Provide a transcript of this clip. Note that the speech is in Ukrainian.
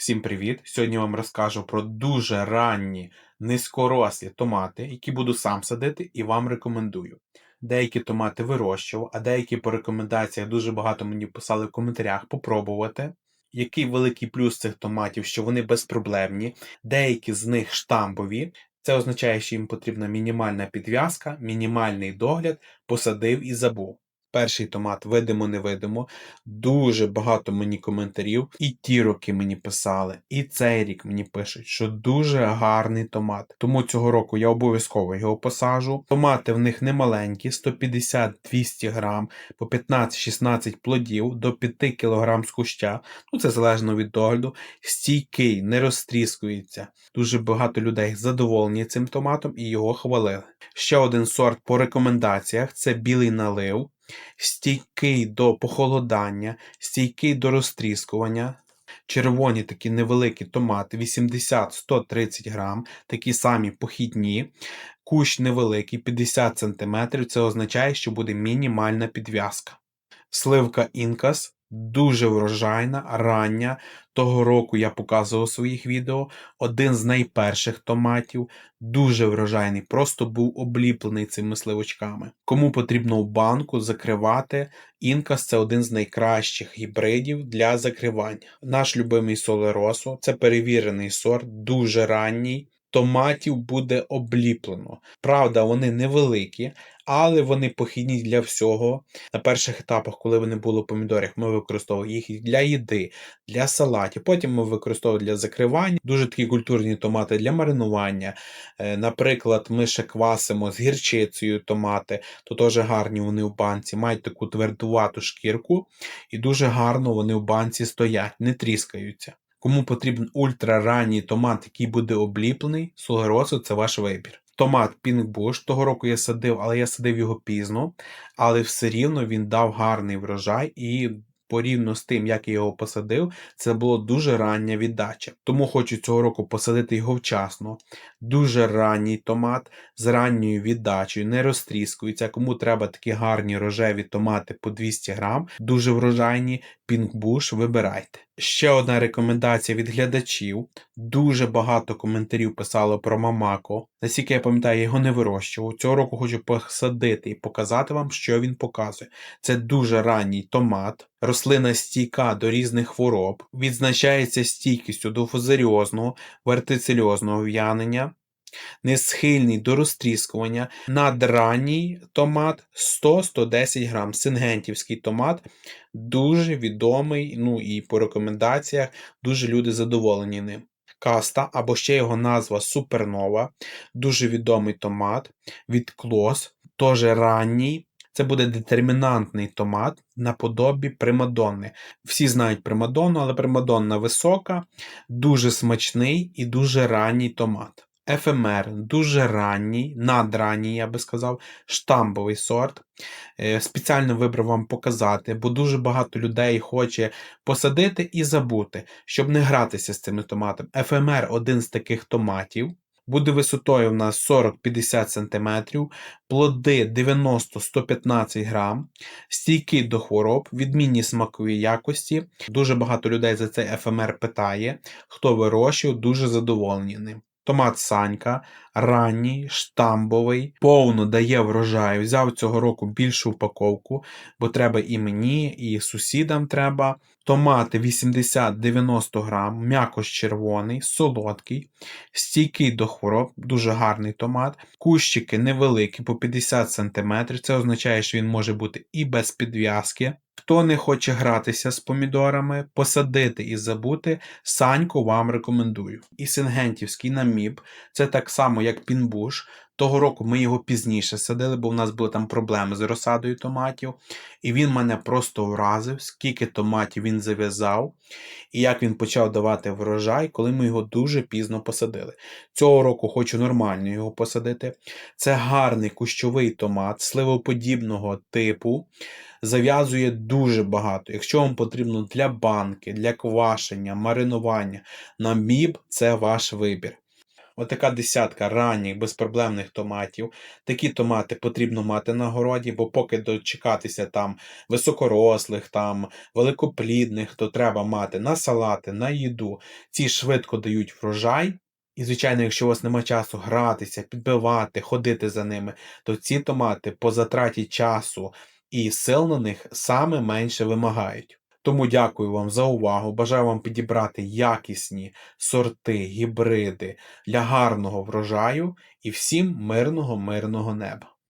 Всім привіт! Сьогодні вам розкажу про дуже ранні низькорослі томати, які буду сам садити і вам рекомендую. Деякі томати вирощував, а деякі по рекомендаціях дуже багато мені писали в коментарях попробувати. Який великий плюс цих томатів, що вони безпроблемні, деякі з них штамбові. Це означає, що їм потрібна мінімальна підв'язка, мінімальний догляд, посадив і забув. Перший томат видимо-невидимо. Дуже багато мені коментарів. І ті роки мені писали, і цей рік мені пишуть, що дуже гарний томат. Тому цього року я обов'язково його посажу. Томати в них не маленькі, 150-200 грам, по 15-16 плодів до 5 кг з куща. Ну це залежно від догляду. Стійкий, не розтріскується. Дуже багато людей задоволені цим томатом і його хвалили. Ще один сорт по рекомендаціях це білий налив стійкий до похолодання, стійкий до розтріскування. Червоні такі невеликі томати 80-130 грам, такі самі похідні. Кущ невеликий 50 см, це означає, що буде мінімальна підв'язка. Сливка інкас дуже врожайна, рання. Того року я показував своїх відео. Один з найперших томатів, дуже врожайний, просто був обліплений цими сливочками. Кому потрібно в банку закривати, інкас це один з найкращих гібридів для закривання. Наш любимий солеросо це перевірений сорт, дуже ранній. Томатів буде обліплено. Правда, вони невеликі, але вони похідні для всього. На перших етапах, коли вони були помідорів, ми використовували їх для їди, для салатів. Потім ми використовували для закривання. Дуже такі культурні томати для маринування. Е, Наприклад, ми ще квасимо з гірчицею томати, то теж гарні вони в банці, мають таку твердувату шкірку, і дуже гарно вони в банці стоять, не тріскаються. Кому потрібен ультраранній томат, який буде обліплений, сугеросу це ваш вибір. Томат Пінкбуш того року я садив, але я садив його пізно, але все рівно він дав гарний врожай і. Порівняно з тим, як я його посадив, це було дуже рання віддача. Тому хочу цього року посадити його вчасно. Дуже ранній томат з ранньою віддачею, не розтріскується. Кому треба такі гарні рожеві томати по 200 грам, дуже врожайні, Bush, вибирайте. Ще одна рекомендація від глядачів. Дуже багато коментарів писало про Мамако. Наскільки я пам'ятаю, я його не вирощував. Цього року хочу посадити і показати вам, що він показує. Це дуже ранній томат, рослина стійка до різних хвороб, відзначається стійкістю до фузаріозного, вертицельозного в'янення. Не схильний до розтріскування, надранній томат 100-110 грам. Сингентівський томат дуже відомий, ну і по рекомендаціях дуже люди задоволені ним. Каста, або ще його назва Супернова, дуже відомий томат від Клос, теж ранній. Це буде детермінантний томат наподобі примадонни. Всі знають примадонну, але примадонна висока, дуже смачний і дуже ранній томат. Ефемер дуже ранній, надранній, я би сказав, штамбовий сорт. Е, Спеціально вибрав вам показати, бо дуже багато людей хоче посадити і забути, щоб не гратися з цими томатами. ефемер один з таких томатів. Буде висотою в нас 40-50 см, плоди 90-115 грам, стійкий до хвороб, відмінні смакові якості. Дуже багато людей за цей ефемер питає, хто вирощує, дуже задоволені ним. Томат Санька, ранній, штамбовий, повно дає врожаю. Взяв цього року більшу упаковку, бо треба і мені, і сусідам треба. Томати 80-90 грам, м'якош червоний, солодкий, стійкий до хвороб, дуже гарний томат. Кущики невеликі, по 50 см. Це означає, що він може бути і без підв'язки. Хто не хоче гратися з помідорами, посадити і забути, саньку вам рекомендую. І сингентівський наміб, це так само, як пінбуш. Того року ми його пізніше садили, бо в нас були там проблеми з розсадою томатів. І він мене просто вразив, скільки томатів він зав'язав, і як він почав давати врожай, коли ми його дуже пізно посадили. Цього року хочу нормально його посадити. Це гарний кущовий томат сливоподібного типу зав'язує дуже багато. Якщо вам потрібно для банки, для квашення, маринування, наміб це ваш вибір. Отака десятка ранніх безпроблемних томатів. Такі томати потрібно мати на городі, бо поки дочекатися там високорослих, там великоплідних, то треба мати на салати, на їду. Ці швидко дають врожай. І, звичайно, якщо у вас немає часу гратися, підбивати, ходити за ними, то ці томати по затраті часу і сил на них саме менше вимагають. Тому дякую вам за увагу. Бажаю вам підібрати якісні сорти, гібриди для гарного врожаю і всім мирного, мирного неба.